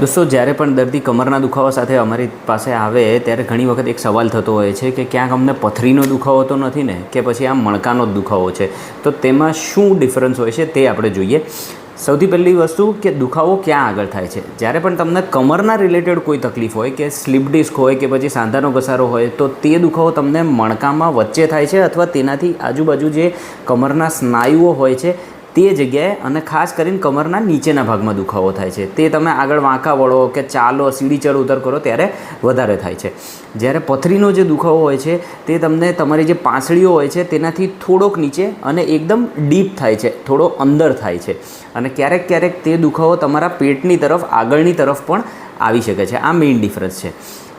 દોસ્તો, જ્યારે પણ દર્દી કમરના દુખાવા સાથે અમારી પાસે આવે, ત્યારે ઘણી વખત એક સવાલ થતો હોય છે કે ક્યાંક અમને પથરીનો દુખાવો તો નથી ને? કે પછી આમ મણકાનો જ દુખાવો છે? તો તેમાં શું ડિફરન્સ હોય છે તે આપણે જોઈએ. સૌથી પહેલી વસ્તુ કે દુખાવો ક્યાં આગળ થાય છે? જ્યારે પણ તમને કમરના રિલેટેડ કોઈ તકલીફ હોય, કે સ્લીપ ડિસ્ક હોય, કે પછી સાંધાનો ઘસારો હોય, તો તે દુખાવો તમને મણકામાં વચ્ચે થાય છે, અથવા તેનાથી આજુબાજુ જે કમરના સ્નાયુઓ હોય છે તે જગ્યાએ અને ખાસ કરીને કમરના નીચેના ભાગમાં દુખાવો થાય છે. તે તમે આગળ વાંકા વળો કે ચાલો, સીડી ચડ ઉતર કરો ત્યારે વધારે થાય છે. જ્યારે પથરીનો જે દુખાવો હોય છે, તે તમને તમારી જે પાંસળીઓ હોય છે, તેનાથી થોડોક નીચે અને એકદમ ડીપ થાય છે, થોડો અંદર થાય છે. અને ક્યારેક ક્યારેક તે દુખાવો તમારા પેટની તરફ, આગળની તરફ પણ આવી શકે છે. આ મેઇન ડિફરન્સ છે.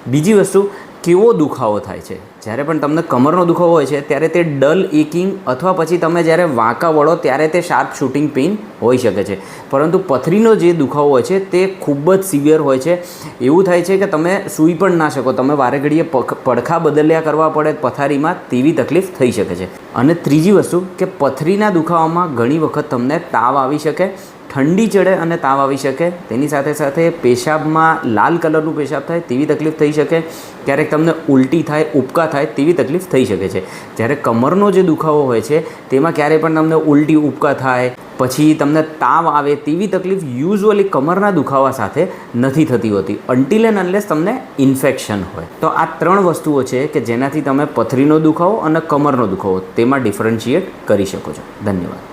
બીજી વસ્તુ કેવો દુખાવો થાય છે? જ્યારે પણ તમને કમરનો દુખાવો હોય છે, ત્યારે તે ડલ એકિંગ અથવા પછી તમે જ્યારે વાંકા વળો, ત્યારે તે શાર્પ શૂટિંગ પેઇન હોઈ શકે છે. પરંતુ પથરીનો જે દુખાવો હોય છે, તે ખૂબ જ સિવિયર હોય છે. એવું થાય છે કે તમે સૂઈ પણ ના શકો. તમે વારે ઘડીએ પડખા બદલ્યા કરવા પડે પથારીમાં તેવી તકલીફ થઈ શકે છે. અને ત્રીજી વસ્તુ કે પથરીના દુખાવામાં ઘણી વખત તમને તાવ આવી શકે ઠંડી ચડે અને તાવ આવી શકે. તેની સાથે સાથે પેશાબમાં લાલ કલરનું પેશાબ થાય, તેવી તકલીફ થઈ શકે. ક્યારેક તમને ઉલટી થાય ઉપકા થાય, તેવી તકલીફ થઈ શકે છે. જ્યારે કમરનો જે દુખાવો હોય છે, તેમાં ક્યારેય પણ તમને ઉલટી ઉપકા થાય, પછી તમને તાવ આવે, તેવી તકલીફ યુઝ્યુઅલી કમરના દુખાવા સાથે નથી થતી હોતી. અન્ટિલ એન્ડ અનલેસ તમને ઇન્ફેક્શન હોય. તો આ ત્રણ વસ્તુઓ છે કે જેનાથી તમે પથરીનો દુખાવો અને કમરનો દુખાવો, તેમાં ડિફરન્શિએટ કરી શકો છો. ધન્યવાદ.